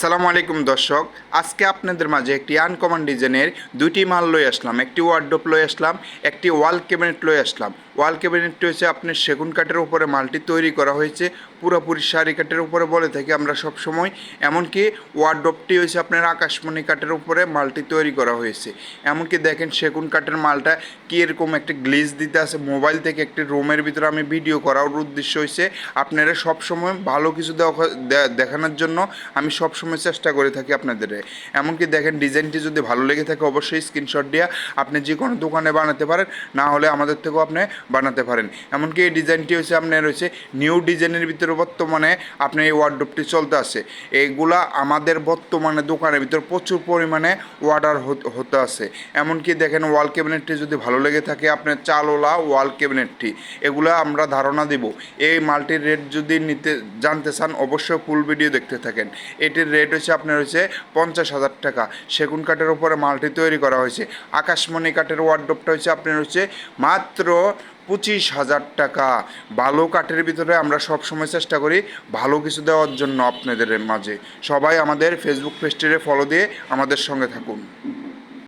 আসসালামু আলাইকুম দর্শক, আজকে আপনাদের মাঝে একটি আনকমন ডিজাইনের দুটি মাল লই আসলাম, একটি ওয়ার্ডরোব লই আসলাম, একটি ওয়াল ক্যাবিনেট লই আসলাম। ওয়াল ক্যাবিনেটটি হচ্ছে আপনার সেগুন কাঠের উপরে মালটি তৈরি করা হয়েছে, পুরোপুরি শাড়ি কাঠের উপরে বলে থাকি আমরা সব সময়। এমনকি ওয়ার্ডরোবটি হয়েছে আপনার আকাশমণি কাঠের উপরে মালটি তৈরি করা হয়েছে। এমনকি দেখেন সেগুন কাঠের মালটা কি এরকম একটি গ্লিজ দিতে আছে, মোবাইল থেকে একটি রুমের ভিতরে আমি ভিডিও করার উদ্দেশ্য হয়েছে আপনারা সব সময় ভালো কিছু দেখানোর জন্য আমি সব সময় চেষ্টা করে থাকি আপনাদের। এমনকি দেখেন ডিজাইনটি যদি ভালো লেগে থাকে অবশ্যই স্ক্রিনশট দিয়ে আপনি যে কোনো দোকানে বানাতে পারেন, না হলে আমাদের থেকেও আপনি বানাতে পারেন। এমনকি এই ডিজাইনটি হচ্ছে আপনার হচ্ছে নিউ ডিজাইনের ভিতরে বর্তমানে আপনার এই ওয়ার্ডরোবটি চলতে আছে। এইগুলা আমাদের বর্তমানে দোকানের ভিতরে প্রচুর পরিমাণে অর্ডার হতে আছে। এমনকি দেখেন ওয়াল ক্যাবিনেটটি যদি ভালো লেগে থাকে, আপনার চালওলা ওয়াল ক্যাবিনেটটি এগুলা আমরা ধারণা দিব। এই মাল্টির রেট যদি নিতে জানতে চান, অবশ্যই ফুল ভিডিও দেখতে থাকেন। এটির রেট হচ্ছে আপনার হচ্ছে পঞ্চাশ হাজার টাকা। সেগুন কাঠের উপরে মালটি তৈরি করা হয়েছে। আকাশমণি কাঠের ওয়ার্ডরোবটা হচ্ছে আপনার হচ্ছে মাত্র পঁচিশ হাজার টাকা। ভালো কাঠের ভিতরে আমরা সব সময় চেষ্টা করি ভালো কিছু দেওয়ার জন্য আপনাদের মাঝে। সবাই আমাদের ফেসবুক পেজটিরে ফলো দিয়ে আমাদের সঙ্গে থাকুন।